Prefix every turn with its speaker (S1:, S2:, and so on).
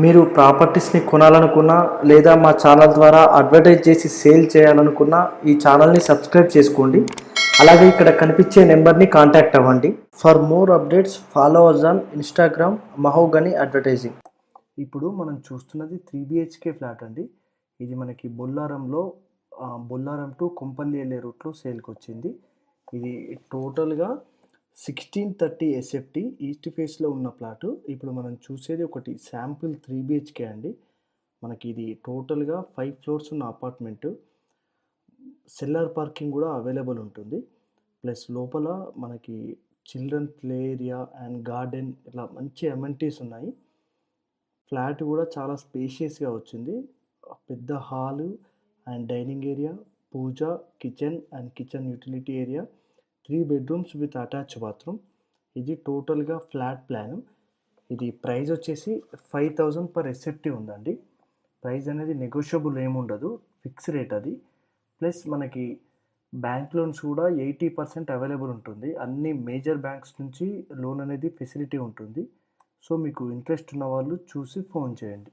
S1: మీరు ప్రాపర్టీస్ని కొనాలనుకున్నా లేదా మా ఛానల్ ద్వారా అడ్వర్టైజ్ చేసి సేల్ చేయాలనుకున్నా ఈ ఛానల్ని సబ్స్క్రైబ్ చేసుకోండి. అలాగే ఇక్కడ కనిపించే నెంబర్ని కాంటాక్ట్ అవ్వండి. For more updates follow us on Instagram Mahogany Advertising. ఇప్పుడు మనం చూస్తున్నది త్రీ బిహెచ్కే ఫ్లాట్ అండి. ఇది మనకి బొల్లారంలో బొల్లారం టు కొంపల్లి వెళ్ళే రూట్లో సేల్కి వచ్చింది ఇది టోటల్గా సిక్స్టీన్ థర్టీ ఎస్ఎఫ్టీ ఈస్ట్ ఫేస్లో ఉన్న ప్లాటు. ఇప్పుడు మనం చూసేది ఒకటి శాంపుల్ త్రీ బిహెచ్కే అండి. మనకి ఇది టోటల్గా ఫైవ్ ఫ్లోర్స్ ఉన్న అపార్ట్మెంటు. సెల్లార్ పార్కింగ్ కూడా అవైలబుల్ ఉంటుంది. ప్లస్ లోపల మనకి children play area and garden ఇలా మంచి అమెంటీస్ ఉన్నాయి. ఫ్లాట్ కూడా చాలా స్పేషియస్గా వచ్చింది. పెద్ద hall and dining area puja kitchen and kitchen utility area. Three bedrooms with attach bathroom. ఇది టోటల్గా ఫ్లాట్ ప్లాన్. ఇది ప్రైస్ వచ్చేసి ఫైవ్ థౌజండ్ పర్ ఎస్ఎఫ్టీ ఉందండి. ప్రైస్ అనేది నెగోషియబుల్ ఏముండదు ఫిక్స్ రేట్ అది. ప్లస్ మనకి బ్యాంక్ లోన్స్ కూడా ఎయిటీ పర్సెంట్ అవైలబుల్ ఉంటుంది. అన్ని మేజర్ బ్యాంక్స్ నుంచి లోన్ అనేది ఫెసిలిటీ ఉంటుంది. సో మీకు ఇంట్రెస్ట్ ఉన్న వాళ్ళు చూసి ఫోన్ చేయండి.